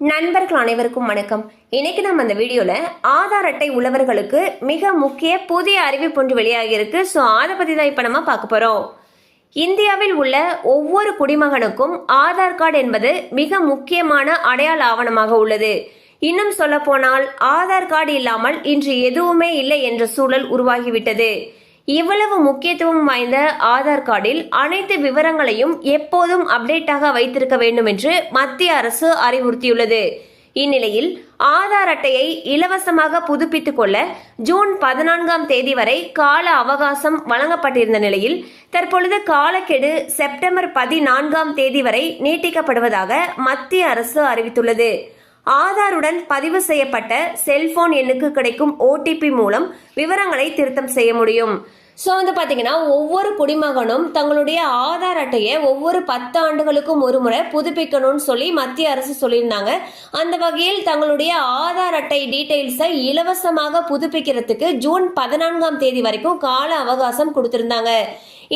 நண்பர்கள் அனைவருக்கும் வணக்கம். இன்னைக்கு நம்ம அந்த வீடியோவில் ஆதார் அட்டை உள்ளவர்களுக்கு மிக முக்கிய புதிய அறிவிப்பு ஒன்று வெளியாகியிருக்கு ஸோ அதை பற்றி தான் இப்போ நம்ம பார்க்க போகிறோம் இந்தியாவில் உள்ள ஒவ்வொரு குடிமகனுக்கும் ஆதார் கார்டு என்பது மிக முக்கியமான அடையாள ஆவணமாக உள்ளது. இன்னும் சொல்ல போனால் ஆதார் கார்டு இல்லாமல் இன்று எதுவுமே இல்லை என்ற சூழல் உருவாகிவிட்டது. இவ்வளவு முக்கியத்துவம் வாய்ந்த ஆதார் கார்டில் அனைத்து விவரங்களையும் எப்போதும் அப்டேட்டாக வைத்திருக்க வேண்டும் என்று மத்திய அரசு அறிவுறுத்தியுள்ளது. இந்நிலையில் ஆதார் அட்டையை இலவசமாக புதுப்பித்துக் கொள்ள ஜூன் பதினான்காம் தேதி வரை கால அவகாசம் வழங்கப்பட்டிருந்த நிலையில் தற்பொழுது காலக்கெடு செப்டம்பர் பதினான்காம் தேதி வரை நீட்டிக்கப்படுவதாக மத்திய அரசு அறிவித்துள்ளது. ஆதாருடன் பதிவு செய்யப்பட்ட செல்போன் எண்ணுக்கு கிடைக்கும் ஓடிபி மூலம் விவரங்களை திருத்தம் செய்ய முடியும். ஸோ வந்து பார்த்தீங்கன்னா ஒவ்வொரு குடிமகனும் தங்களுடைய ஆதார் அட்டையை ஒவ்வொரு பத்து ஆண்டுகளுக்கும் ஒரு முறை புதுப்பிக்கணும்னு சொல்லி மத்திய அரசு சொல்லியிருந்தாங்க. அந்த வகையில் தங்களுடைய ஆதார் அட்டை டீட்டெயில்ஸை இலவசமாக புதுப்பிக்கிறதுக்கு ஜூன் பதினான்காம் தேதி வரைக்கும் கால அவகாசம் கொடுத்திருந்தாங்க.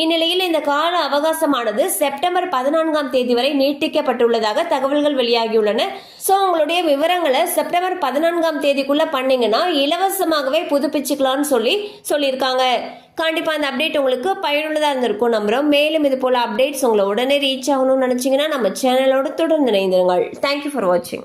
இந்நிலையில் இந்த கால அவகாசமானது செப்டம்பர் பதினான்காம் தேதி வரை நீட்டிக்கப்பட்டுள்ளதாக தகவல்கள் வெளியாகியுள்ளன. ஸோ உங்களுடைய விவரங்களை செப்டம்பர் பதினான்காம் தேதிக்குள்ள பண்ணீங்கன்னா இலவசமாகவே புதுப்பிச்சுக்கலாம்னு சொல்லி சொல்லியிருக்காங்க. கண்டிப்பா அந்த அப்டேட் உங்களுக்கு பயனுள்ளதா இருந்திருக்கும் நம்புறோம். மேலும் இது போல அப்டேட்ஸ் உங்களை உடனே ரீச் ஆகணும்னு நினைச்சீங்கன்னா நம்ம சேனலோட தொடர்ந்து இணைந்திருங்கள். தேங்க்யூ ஃபார் வாட்சிங்